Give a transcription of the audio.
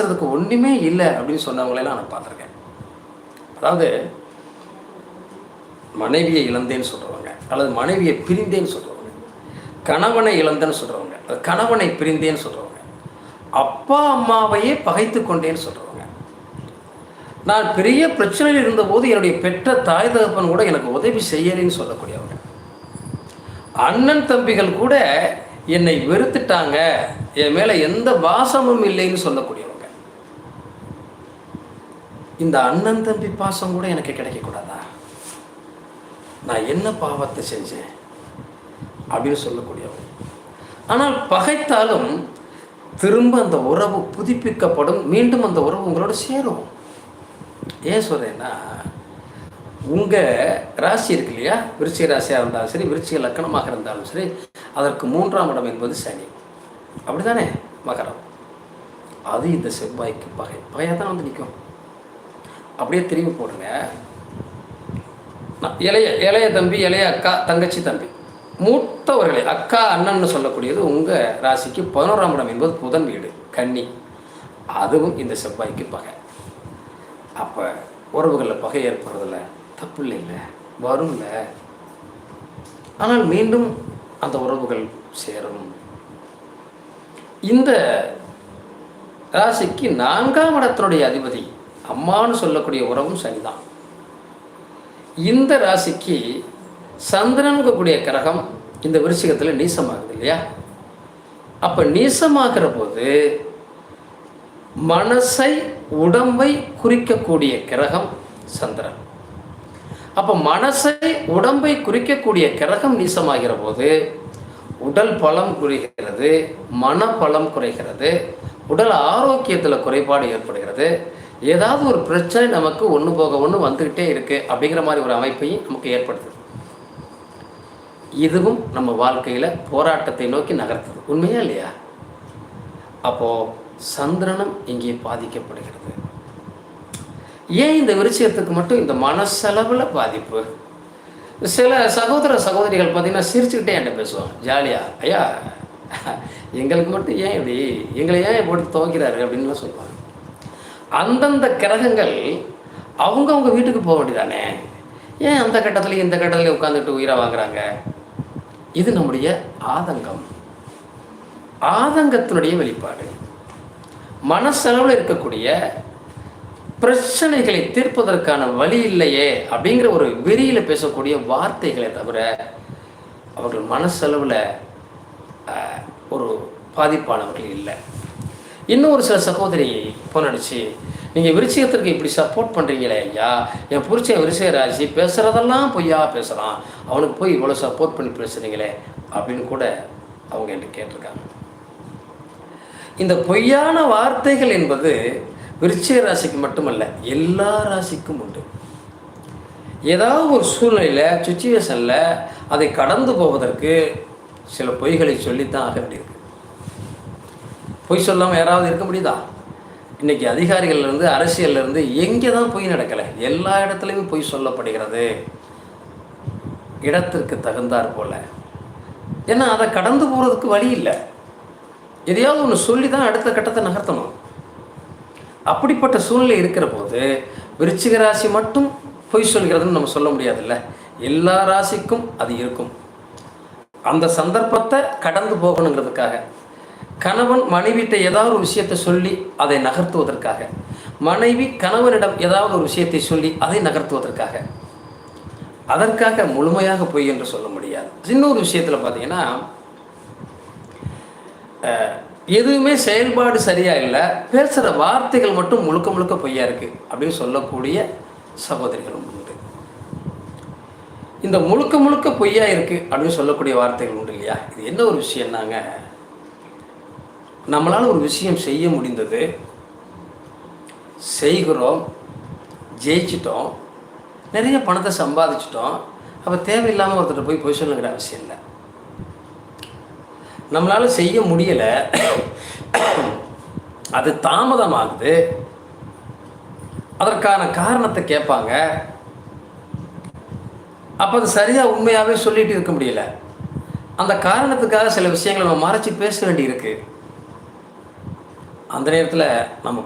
பேசுறதுக்கு ஒன்றுமே இல்லை அப்படின்னு சொன்னவங்களெல்லாம் நான் பார்த்துருக்கேன். அதாவது மனைவியை இழந்தேன்னு சொல்கிறவங்க அல்லது மனைவியை பிரிந்தேன்னு சொல்கிறவங்க கணவனை இழந்தேன்னு சொல்கிறவங்க அது கணவனை பிரிந்தேன்னு சொல்கிறவங்க அப்பா அம்மாவையே பகைத்து கொண்டேன்னு சொல்கிறவங்க நான் பெரிய பிரச்சனையில் இருந்தபோது என்னுடைய பெற்ற தாய் தகப்பன் கூட எனக்கு உதவி செய்யலைன்னு சொல்லக்கூடியவங்க. அண்ணன் தம்பிகள் கூட என்னை வெறுத்துட்டாங்க என் மேலே எந்த பாசமும் இல்லைன்னு சொல்லக்கூடியவங்க. இந்த அண்ணன் தம்பி பாசம் கூட எனக்கு கிடைக்கக்கூடாதா? நான் என்ன பாவத்தை செஞ்சேன்? அப்படின்னு சொல்லக்கூடியவன். ஆனால் பகைத்தாலும் திரும்ப அந்த உறவு புதுப்பிக்கப்படும். மீண்டும் அந்த உறவு உங்களோட சேரும். ஏன் சொல்கிறேன்னா உங்கள் ராசி இருக்கு இல்லையா? விருச்சிக ராசியாக இருந்தாலும் சரி விருச்சிக லக்கணமாக இருந்தாலும் சரி அதற்கு மூன்றாம் இடம் என்பது சனி. அப்படி தானே மகரம். அது இந்த செவ்வாய்க்கு பகை. பகையாக தான் வந்து நிற்கும் அப்படியே திரும்பி போடுங்க. இளைய இளைய தம்பி இளைய அக்கா தங்கச்சி தம்பி. மூத்தவர்களே அக்கா அண்ணன்னு சொல்லக்கூடியது உங்கள் ராசிக்கு பதினோராம் இடம் என்பது புதன் வீடு கன்னி. அதுவும் இந்த செவ்வாய்க்கு பகை. அப்போ உறவுகளில் பகை ஏற்படுறதில்ல தப்பு இல்லைல்ல வரும்ல ஆனால் மீண்டும் அந்த உறவுகள் சேரும். இந்த ராசிக்கு நான்காம் இடத்தினுடைய அதிபதி அம்மான்னு சொல்லக்கூடிய உறவும் சனிதான் இந்த ராசிக்கு சந்திரனுக்கக்கூடிய கிரகம் இந்த விருச்சிகத்தில் நீசமாகுது இல்லையா? அப்போ நீசமாகிற போது மனசை உடம்பை குறிக்கக்கூடிய கிரகம் சந்திரன். அப்போ மனசை உடம்பை குறிக்கக்கூடிய கிரகம் நீசமாகிற போது உடல் பலம் குறைகிறது மனப்பலம் குறைகிறது உடல் ஆரோக்கியத்தில் குறைபாடு ஏற்படுகிறது ஏதாவது ஒரு பிரச்சனை நமக்கு ஒன்று போக ஒன்று வந்துக்கிட்டே இருக்குது அப்படிங்கிற மாதிரி ஒரு அமைப்பையும் நமக்கு ஏற்படுத்துது. இதுவும் நம்ம வாழ்க்கையில் போராட்டத்தை நோக்கி நகர்த்துது. உண்மையா இல்லையா? அப்போது சந்திரனும் இங்கே பாதிக்கப்படுகிறது. ஏன் இந்த விருச்சிகத்துக்கு மட்டும் இந்த மனசளவில் பாதிப்பு? சில சகோதர சகோதரிகள் பார்த்திங்கன்னா சிரிச்சுக்கிட்டே என்கிட்ட பேசுவாங்க. ஜாலியாக ஐயா எங்களுக்கு மட்டும் ஏன் இப்படி? எங்களை ஏன் போட்டு துவைக்கிறாரு? அப்படின்லாம் சொல்லுவாங்க. அந்தந்த கிரகங்கள் அவங்கவுங்க வீட்டுக்கு போக வேண்டியதானே? ஏன் அந்த கட்டத்துலேயும் இந்த கட்டத்துலேயும் உட்காந்துட்டு உயிரை வாங்குறாங்க? இது நம்முடைய ஆதங்கம். ஆதங்கத்தினுடைய வெளிப்பாடு. மனசளவில் இருக்கக்கூடிய பிரச்சனைகளை தீர்ப்பதற்கான வழி இல்லையே அப்படிங்கிற ஒரு வெறியில் பேசக்கூடிய வார்த்தைகளை தவிர அவர்கள் மனசளவில் ஒரு பாதிப்பானவர்கள் இல்லை. இன்னும் ஒரு சில சகோதரி ஃபோன் நீங்கள் விருச்சிகத்திற்கு இப்படி சப்போர்ட் பண்ணுறீங்களே ஐயா? என் புருஷன் விருச்சிக ராசி பேசுகிறதெல்லாம் பொய்யா பேசுகிறான் அவனுக்கு போய் இவ்வளோ சப்போர்ட் பண்ணி பேசுகிறீங்களே அப்படின்னு கூட அவங்க என்கிட்ட கேட்டிருக்காங்க. இந்த பொய்யான வார்த்தைகள் என்பது விருச்சிக ராசிக்கு மட்டுமல்ல எல்லா ராசிக்கும் உண்டு. ஏதாவது ஒரு சூழ்நிலையில் சுச்சுவேஷனில் அதை கடந்து போவதற்கு சில பொய்களை சொல்லித்தான் ஆக வேண்டியது. பொய் சொல்லாமல் யாராவது இருக்க முடியுதா? இன்றைக்கி அதிகாரிகள்லேருந்து அரசியல்லேருந்து எங்கே தான் பொய் நடக்கலை எல்லா இடத்துலையும் பொய் சொல்லப்படுகிறது. இடத்திற்கு தகுந்தாற் போல். ஏன்னா அதை கடந்து போகிறதுக்கு வழி இல்லை. எதையாவது ஒன்று சொல்லி தான் அடுத்த கட்டத்தை நகர்த்தணும். அப்படிப்பட்ட சூழ்நிலை இருக்கிற போது விருச்சிக ராசி மட்டும் பொய் சொல்கிறதுன்னு நம்ம சொல்ல முடியாதுல்ல. எல்லா ராசிக்கும் அது இருக்கும். அந்த சந்தர்ப்பத்தை கடந்து போகணுங்கிறதுக்காக. கணவன் மனைவிட்ட ஏதாவது ஒரு விஷயத்தை சொல்லி அதை நகர்த்துவதற்காக. மனைவி கணவனிடம் ஏதாவது ஒரு விஷயத்தை சொல்லி அதை நகர்த்துவதற்காக. அதற்காக முழுமையாக பொய் என்று சொல்ல முடியாது. இன்னொரு விஷயத்தில் பார்த்தீங்கன்னா எதுவுமே செயல்பாடு சரியாக இல்லை. பேசுகிற வார்த்தைகள் மட்டும் முழுக்க முழுக்க பொய்யா இருக்குது அப்படின்னு சொல்லக்கூடிய சகோதரிகளும் உண்டு. இந்த முழுக்க முழுக்க பொய்யா இருக்குது அப்படின்னு சொல்லக்கூடிய வார்த்தைகள் உண்டு இல்லையா? இது என்ன ஒரு விஷயம்னாங்க நம்மளால் ஒரு விஷயம் செய்ய முடிந்தது. செய்கிறோம் ஜெயிச்சிட்டோம் நிறைய பணத்தை சம்பாதிச்சிட்டோம். அப்போ தேவையில்லாமல் ஒருத்தர் போய் பொய் சொல்லுங்கிற அவசியம் இல்லை. நம்மளால் செய்ய முடியலை. அது தாமதமாகுது. அதற்கான காரணத்தை கேட்பாங்க. அப்போ அது சரியாக உண்மையாகவே சொல்லிட்டு இருக்க முடியல. அந்த காரணத்துக்காக சில விஷயங்களை நம்ம மறைச்சி பேச வேண்டியிருக்கு. அந்த நேரத்தில் நம்ம